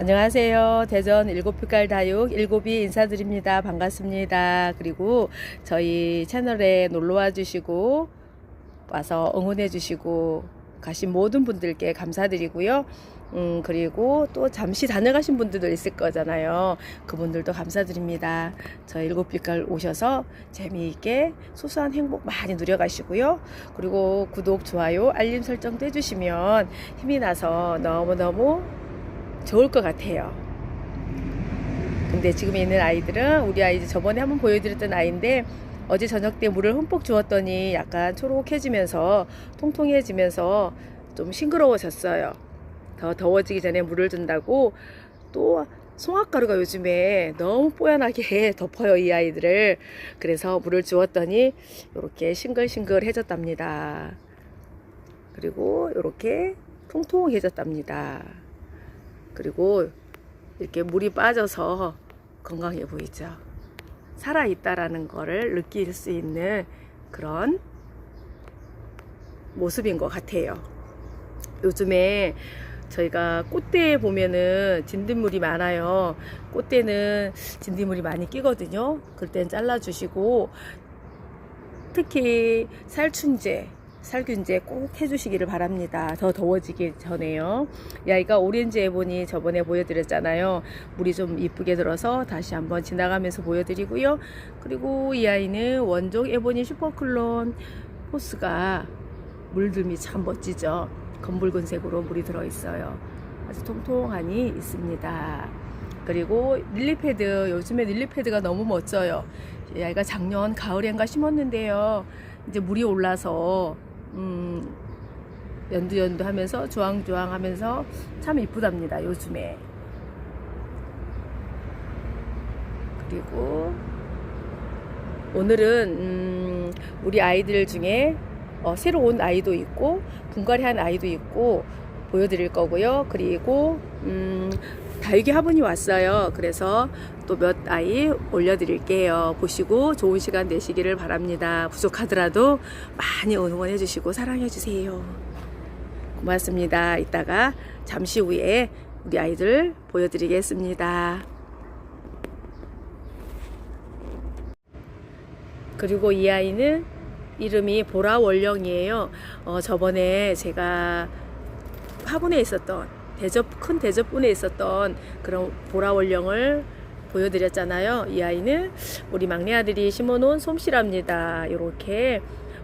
안녕하세요. 대전 일곱빛깔 다육 일곱이 인사드립니다. 반갑습니다. 그리고 저희 채널에 놀러와 주시고 와서 응원해 주시고 가신 모든 분들께 감사드리고요. 음, 그리고 또 잠시 다녀가신 분들도 있을 거잖아요. 그분들도 감사드립니다. 저 일곱 빛깔 오셔서 재미있게 소소한 행복 많이 누려가시고요. 그리고 구독, 좋아요, 알림 설정도 해주시면 힘이 나서 너무너무 좋을 것 같아요. 근데 지금 있는 아이들은 우리 아이 저번에 한번 보여드렸던 아이인데 어제 저녁 때 물을 흠뻑 주었더니 약간 초록해지면서 통통해지면서 좀 싱그러워졌어요. 더 더워지기 전에 물을 준다고 또 송화가루가 요즘에 너무 뽀얀하게 덮어요 이 아이들을 그래서 물을 주었더니 이렇게 싱글싱글해졌답니다. 그리고 이렇게 통통해졌답니다. 그리고 이렇게 물이 빠져서 건강해 보이죠. 살아있다라는 거를 느낄 수 있는 그런 모습인 것 같아요. 요즘에 저희가 꽃대에 보면은 진딧물이 많아요. 꽃대는 진딧물이 많이 끼거든요. 그럴 땐 잘라주시고 특히 살충제, 살균제 꼭 해주시기를 바랍니다. 더 더워지기 전에요. 이 아이가 오렌지 에보니 저번에 보여드렸잖아요. 물이 좀 이쁘게 들어서 다시 한번 지나가면서 보여드리고요. 그리고 이 아이는 원종 에보니 슈퍼클론 호스가 물들미 참 멋지죠. 검붉은색으로 물이 들어있어요. 아주 통통하니 있습니다. 그리고 릴리패드 요즘에 릴리패드가 너무 멋져요. 이 아이가 작년 가을엔가 심었는데요. 이제 물이 올라서 음, 연두연두 하면서 주황주황 하면서 참 이쁘답니다. 요즘에. 그리고 오늘은 음, 우리 아이들 중에 어, 새로 온 아이도 있고 분갈이 한 아이도 있고 보여드릴 거고요. 그리고 음, 다육이 화분이 왔어요. 그래서 또 몇 아이 올려드릴게요. 보시고 좋은 시간 되시기를 바랍니다. 부족하더라도 많이 응원해 주시고 사랑해 주세요. 고맙습니다. 이따가 잠시 후에 우리 아이들 보여드리겠습니다. 그리고 이 아이는 이름이 보라 원령이에요. 어, 저번에 제가 화분에 있었던 대접 큰 대접분에 있었던 그런 보라 원령을 보여드렸잖아요. 이 아이는 우리 막내 아들이 심어놓은 솜씨랍니다. 이렇게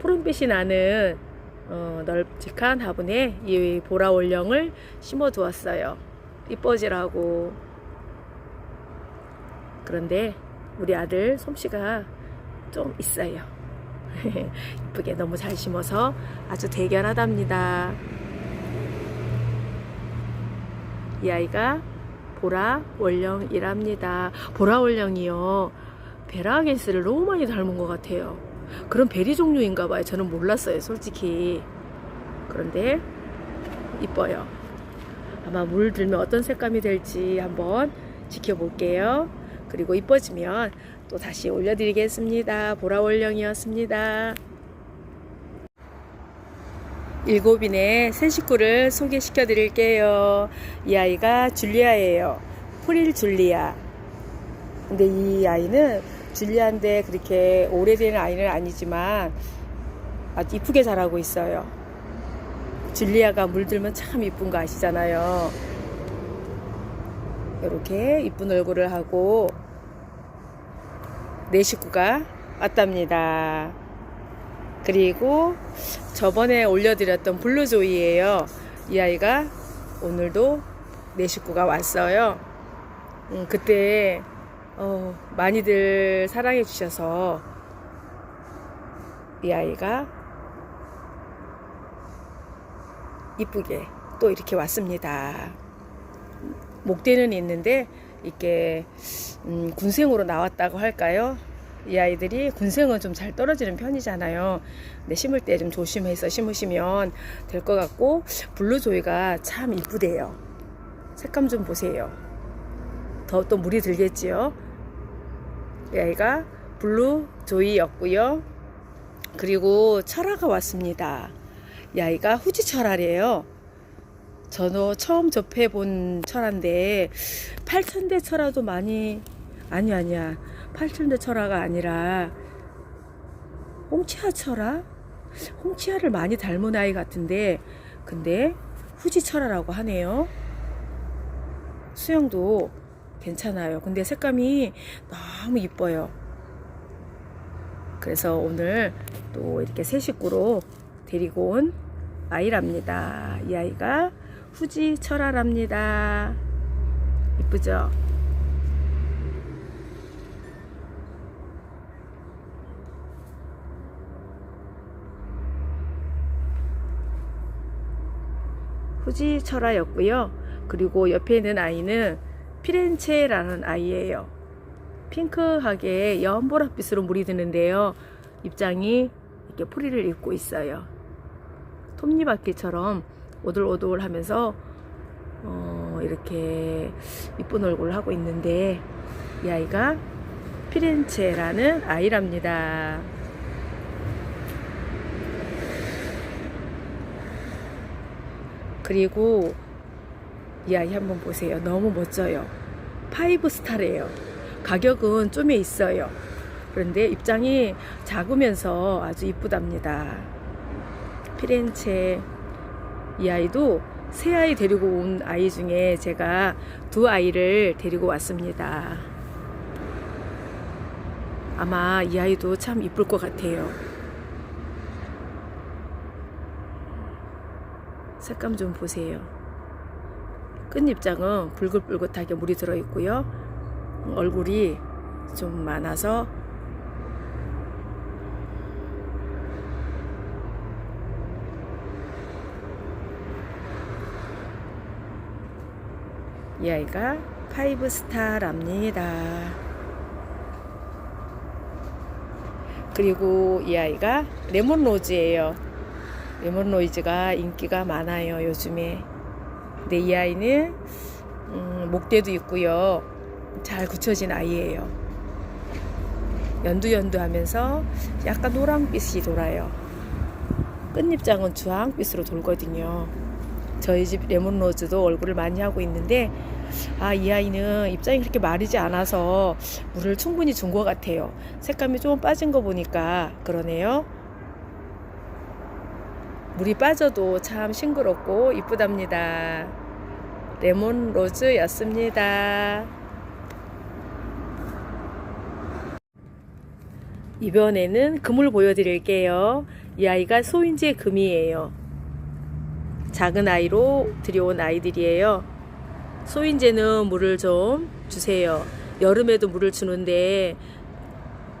푸른빛이 나는 어, 널찍한 화분에 이 보라 원령을 심어두었어요. 이뻐지라고. 그런데 우리 아들 솜씨가 좀 있어요. 이쁘게 너무 잘 심어서 아주 대견하답니다. 이 아이가 보라 원령이랍니다. 보라 원령이요. 베라겐스를 너무 많이 닮은 것 같아요. 그런 베리 종류인가 봐요. 저는 몰랐어요, 솔직히. 그런데 이뻐요. 아마 물 들면 어떤 색감이 될지 한번 지켜볼게요. 그리고 이뻐지면 또 다시 올려드리겠습니다. 보라 원령이었습니다. 일곱인의 새 식구를 소개시켜 드릴게요. 이 아이가 줄리아예요. 프릴 줄리아. 근데 이 아이는 줄리아인데 그렇게 오래된 아이는 아니지만 아주 이쁘게 자라고 있어요. 줄리아가 물들면 참 이쁜 거 아시잖아요. 이렇게 이쁜 얼굴을 하고 내 식구가 왔답니다. 그리고 저번에 올려드렸던 블루조이예요. 이 아이가 오늘도 내 식구가 왔어요. 음, 그때 어, 많이들 사랑해 주셔서 이 아이가 이쁘게 또 이렇게 왔습니다. 목대는 있는데 이렇게 음, 군생으로 나왔다고 할까요? 이 아이들이 군생은 좀 잘 떨어지는 편이잖아요. 근데 심을 때 좀 조심해서 심으시면 될 것 같고 블루조이가 참 이쁘대요. 색감 좀 보세요. 더 또 물이 들겠지요. 이 아이가 블루조이였고요. 그리고 철화가 왔습니다. 이 아이가 후지 철화래요. 저도 처음 접해본 철화인데 8천대 철화도 많이 아니 아니야 8천대 철화가 아니라 홍치아 철화? 홍치아를 많이 닮은 아이 같은데 근데 후지 철화라고 하네요 수영도 괜찮아요 근데 색감이 너무 이뻐요 그래서 오늘 또 이렇게 새 식구로 데리고 온 아이랍니다. 이 아이가 후지 철화랍니다. 이쁘죠? 후지 철화였고요. 그리고 옆에 있는 아이는 피렌체라는 아이예요. 핑크하게 연보랏빛으로 물이 드는데요. 입장이 이렇게 포리를 입고 있어요. 톱니바퀴처럼 오돌오돌 하면서 어, 이렇게 이쁜 얼굴을 하고 있는데 이 아이가 피렌체라는 아이랍니다. 그리고 이 아이 한번 보세요. 너무 멋져요. 파이브 스타래요. 가격은 좀에 있어요. 그런데 입장이 작으면서 아주 이쁘답니다. 피렌체 이 아이도 새 아이 데리고 온 아이 중에 제가 두 아이를 데리고 왔습니다. 아마 이 아이도 참 이쁠 것 같아요. 색감 좀 보세요. 끝입장은 붉긋붉긋하게 물이 들어 있고요. 얼굴이 좀 많아서 이 아이가 파이브 스타랍니다. 그리고 이 아이가 레몬 로즈예요. 레몬 로즈가 인기가 많아요 요즘에. 근데 이 아이는 음, 목대도 있고요. 잘 굳혀진 아이예요. 연두연두 하면서 약간 노랑빛이 돌아요. 끝잎장은 주황빛으로 돌거든요. 저희 집 레몬로즈도 얼굴을 많이 하고 있는데 아 이 아이는 입장이 그렇게 마르지 않아서 물을 충분히 준 것 같아요. 색감이 좀 빠진 거 보니까 그러네요. 물이 빠져도 참 싱그럽고 이쁘답니다. 레몬 로즈였습니다. 이번에는 금을 보여드릴게요. 이 아이가 소인재 금이에요. 작은 아이로 들여온 아이들이에요. 소인재는 물을 좀 주세요. 여름에도 물을 주는데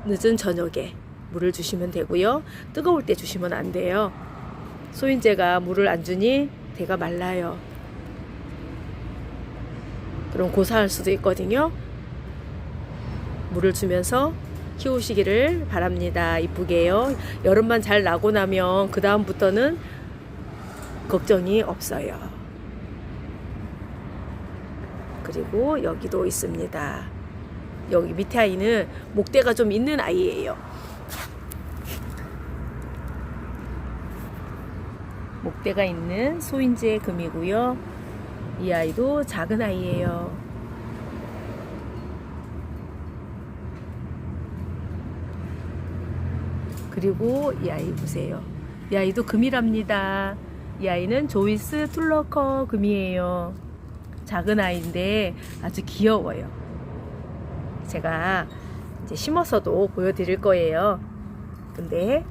늦은 저녁에 물을 주시면 되고요. 뜨거울 때 주시면 안 돼요. 소인재가 물을 안 주니 대가 말라요. 그럼 고사할 수도 있거든요. 물을 주면서 키우시기를 바랍니다. 이쁘게요. 여름만 잘 나고 나면 그 다음부터는 걱정이 없어요. 그리고 여기도 있습니다. 여기 밑에 아이는 목대가 좀 있는 아이예요. 목대가 있는 소인재 금이고요. 이 아이도 작은 아이예요. 그리고 이 아이 보세요. 이 아이도 금이랍니다. 이 아이는 조이스 툴러커 금이에요. 작은 아이인데 아주 귀여워요. 제가 이제 심어서도 보여드릴 거예요. 근데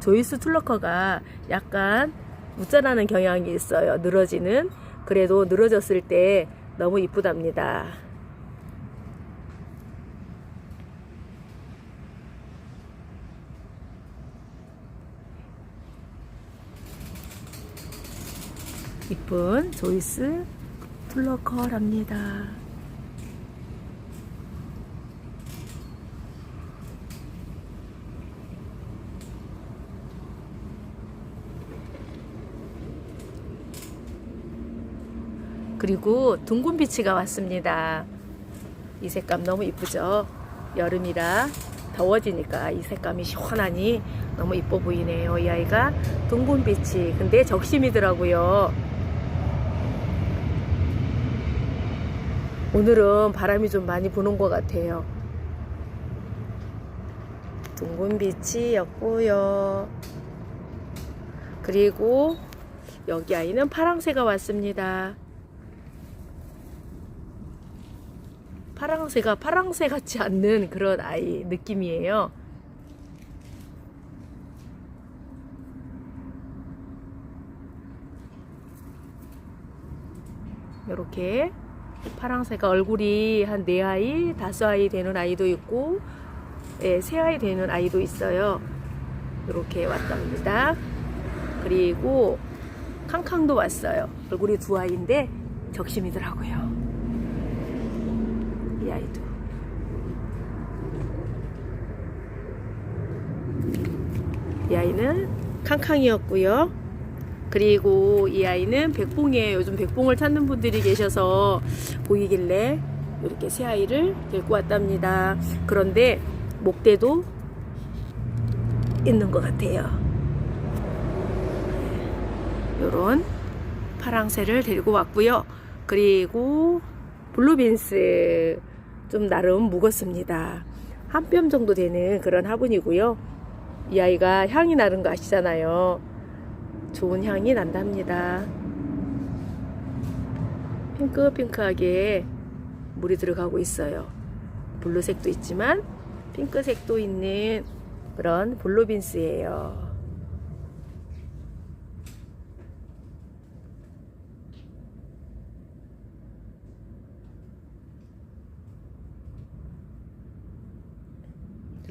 조이스 툴러커가 약간 웃자라는 경향이 있어요. 늘어지는. 그래도 늘어졌을 때 너무 이쁘답니다. 이쁜 조이스 플러컬합니다. 그리고 둥근 비치가 왔습니다. 이 색감 너무 이쁘죠? 여름이라 더워지니까 이 색감이 시원하니 너무 이뻐 보이네요. 이 아이가 둥근 비치. 근데 적심이더라고요. 오늘은 바람이 좀 많이 부는 것 같아요. 둥근 빛이었고요. 그리고 여기 아이는 파랑새가 왔습니다. 파랑새가 파랑새 같지 않는 그런 아이 느낌이에요. 이렇게 파랑새가 얼굴이 한 네 아이, 다섯 아이 되는 아이도 있고, 예, 세 아이 되는 아이도 있어요. 이렇게 왔답니다. 그리고 캉캉도 왔어요. 얼굴이 두 아이인데 적심이더라고요. 이 아이도. 이 아이는 캉캉이었고요. 그리고 이 아이는 백봉이에요. 요즘 백봉을 찾는 분들이 계셔서 보이길래 이렇게 새 아이를 데리고 왔답니다. 그런데 목대도 있는 것 같아요. 요런 파랑새를 데리고 왔고요. 그리고 블루빈스 좀 나름 묵었습니다. 한 뼘 정도 되는 그런 화분이고요. 이 아이가 향이 나는 거 아시잖아요. 좋은 향이 난답니다. 핑크핑크하게 물이 들어가고 있어요. 블루색도 있지만 핑크색도 있는 그런 블루빈스예요.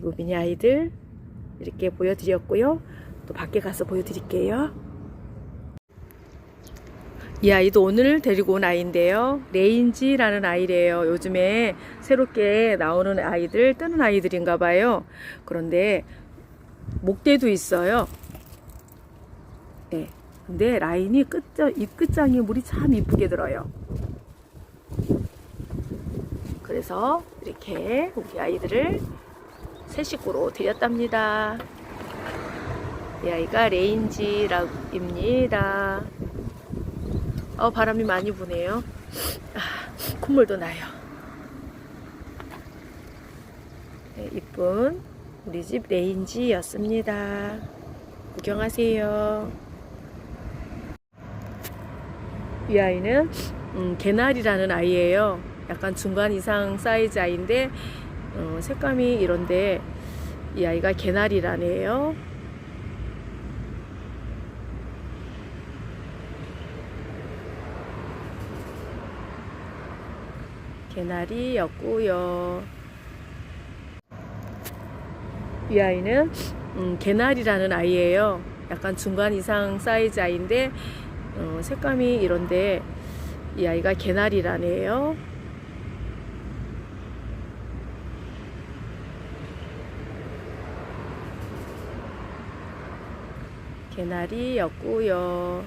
그리고 미니 아이들 이렇게 보여드렸고요. 또 밖에 가서 보여드릴게요. 이 아이도 오늘 데리고 온 아이인데요. 레인지라는 아이래요. 요즘에 새롭게 나오는 아이들, 뜨는 아이들인가 봐요. 그런데 목대도 있어요. 네. 근데 라인이 끝장, 이 끝장에 물이 참 이쁘게 들어요. 그래서 이렇게 우리 아이들을 새 식구로 드렸답니다. 이 아이가 레인지입니다. 어, 바람이 많이 부네요. 아, 콧물도 나요. 네, 이쁜 우리 집 레인지였습니다. 구경하세요. 이 아이는 음, 개나리라는 아이예요. 약간 중간 이상 사이즈 아이인데 어, 색감이 이런데 이 아이가 개나리라네요. 개나리였고요. 이 아이는 음, 개나리라는 아이예요. 약간 중간 이상 사이즈 아이인데 어, 색감이 이런데 이 아이가 개나리라네요. 개나리였고요.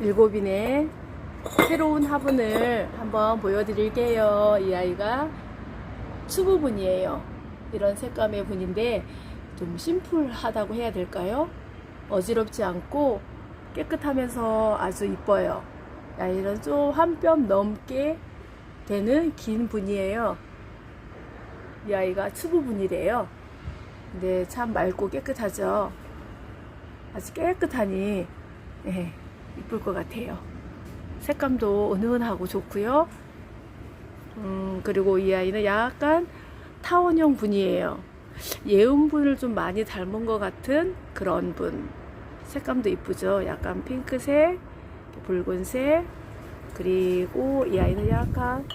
일곱인의 새로운 화분을 한번 보여드릴게요. 이 아이가 추부분이에요. 이런 색감의 분인데 좀 심플하다고 해야 될까요? 어지럽지 않고 깨끗하면서 아주 이뻐요. 이 아이는 좀한 뼘 넘게 되는 긴 분이에요. 이 아이가 추부분이래요. 근데 참 맑고 깨끗하죠. 아주 깨끗하니 예, 이쁠 것 같아요. 색감도 은은하고 좋고요. 음, 그리고 이 아이는 약간 타원형 분이에요. 예은분을 좀 많이 닮은 것 같은 그런 분. 색감도 이쁘죠. 약간 핑크색, 붉은색, 그리고 이 아이는 약간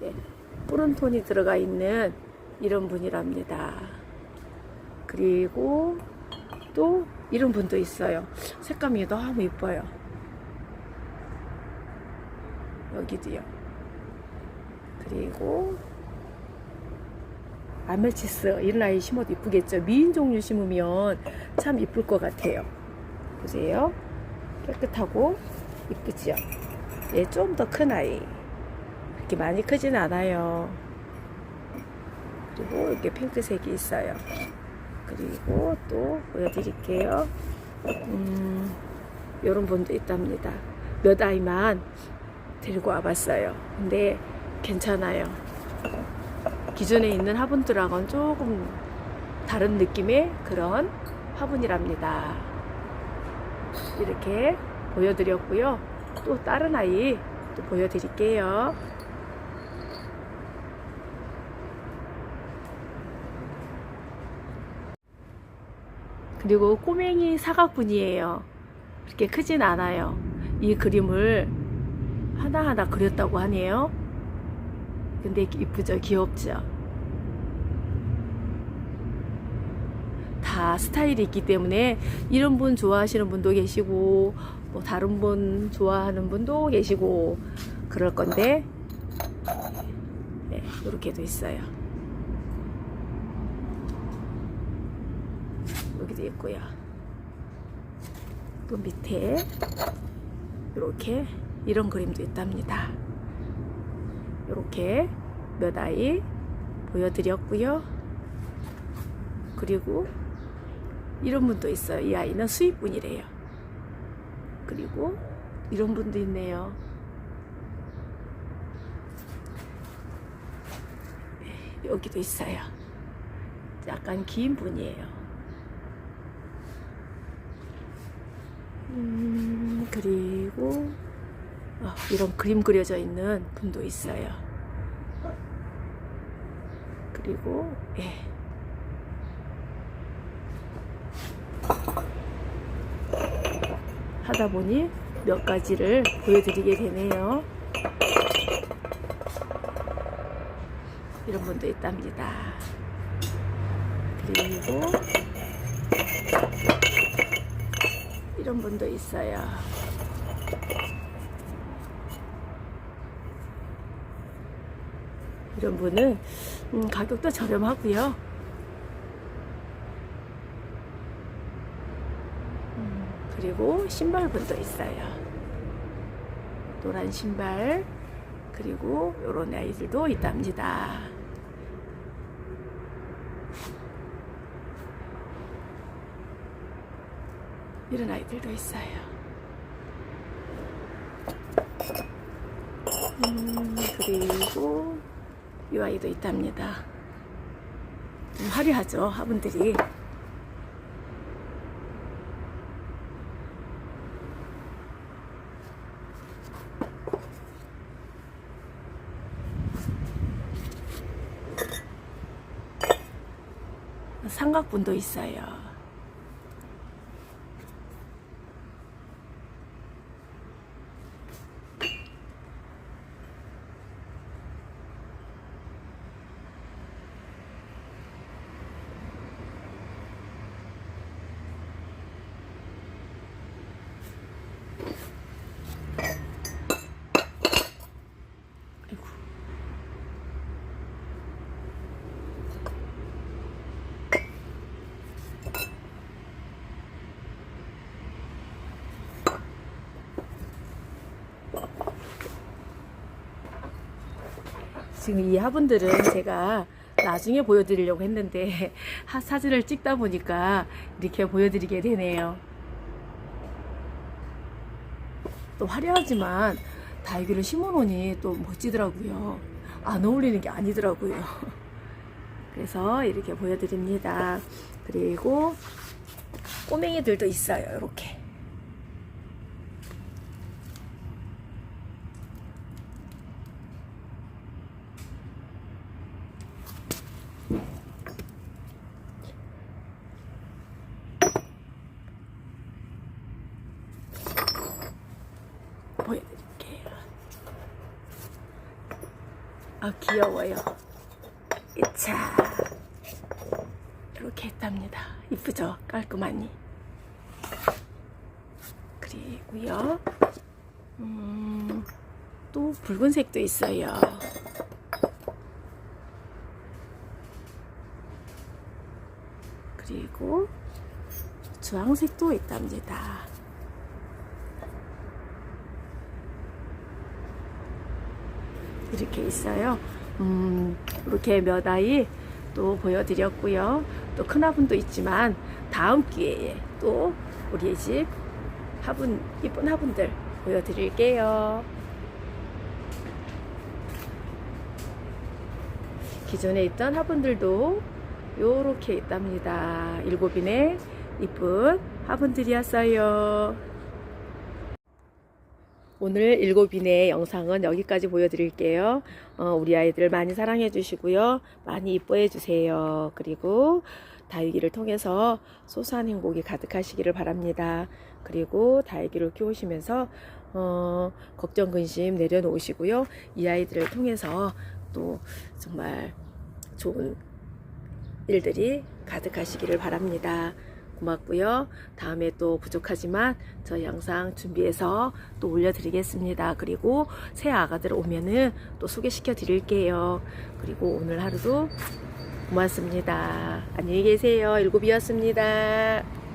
네, 푸른 톤이 들어가 있는 이런 분이랍니다. 그리고 또 이런 분도 있어요. 색감이 너무 이뻐요. 여기도요. 그리고 아멜치스 이런 아이 심어도 이쁘겠죠. 미인 종류 심으면 참 이쁠 것 같아요. 보세요. 깨끗하고 이쁘지요. 얘 좀 더 큰 아이. 그렇게 많이 크진 않아요. 그리고 이렇게 핑크색이 있어요. 그리고 또 보여드릴게요. 음, 이런 분도 있답니다. 몇 아이만 데리고 와봤어요. 근데 괜찮아요. 기존에 있는 화분들하고는 조금 다른 느낌의 그런 화분이랍니다. 이렇게 보여드렸고요. 또 다른 아이 또 보여드릴게요. 그리고 꼬맹이 사각분이에요. 그렇게 크진 않아요. 이 그림을 하나하나 그렸다고 하네요. 근데 이쁘죠? 귀엽죠? 다 스타일이 있기 때문에 이런 분 좋아하시는 분도 계시고 뭐 다른 분 좋아하는 분도 계시고 그럴 건데 네, 이렇게도 있어요. 여기도 있고요. 또 밑에 이렇게 이런 그림도 있답니다. 이렇게 몇 아이 보여드렸고요. 그리고 이런 분도 있어요. 이 아이는 수입분이래요. 그리고 이런 분도 있네요. 네, 여기도 있어요. 약간 긴 분이에요. 음, 그리고 어, 이런 그림 그려져 있는 분도 있어요. 그리고 예. 하다 보니 몇 가지를 보여드리게 되네요. 이런 분도 있답니다. 그리고 이런 분도 있어요. 이런 분은 음, 가격도 저렴하고요. 음, 그리고 신발분도 있어요. 노란 신발 그리고 이런 아이들도 있답니다. 이런 아이들도 있어요. 음, 그리고 이 아이도 있답니다. 좀 화려하죠, 화분들이. 삼각분도 있어요. 지금 이 화분들은 제가 나중에 보여드리려고 했는데 하- 사진을 찍다 보니까 이렇게 보여드리게 되네요. 또 화려하지만 다육이를 심어놓으니 또 멋지더라고요. 안 어울리는 게 아니더라고요. 그래서 이렇게 보여드립니다. 그리고 꼬맹이들도 있어요. 이렇게. 아 귀여워요. 이차 이렇게 했답니다. 이쁘죠? 깔끔하니. 그리고요. 음, 또 붉은색도 있어요. 그리고 주황색도 있답니다. 이렇게 있어요. 음, 이렇게 몇 아이 또 보여드렸고요. 또 큰아분도 있지만 다음 기회에 또 우리 집 화분, 이쁜 화분들 보여드릴게요. 기존에 있던 화분들도 요렇게 있답니다. 일곱인의 이쁜 화분들이었어요. 오늘 일곱 인의 영상은 여기까지 보여드릴게요. 어, 우리 아이들 많이 사랑해 주시고요. 많이 이뻐해 주세요. 그리고 다육이를 통해서 소소한 행복이 가득하시기를 바랍니다. 그리고 다육이를 키우시면서 어, 걱정 근심 내려놓으시고요. 이 아이들을 통해서 또 정말 좋은 일들이 가득하시기를 바랍니다. 고맙고요. 다음에 또 부족하지만 저 영상 준비해서 또 올려드리겠습니다. 그리고 새 아가들 오면은 또 소개시켜 드릴게요. 그리고 오늘 하루도 고맙습니다. 안녕히 계세요. 일곱이었습니다.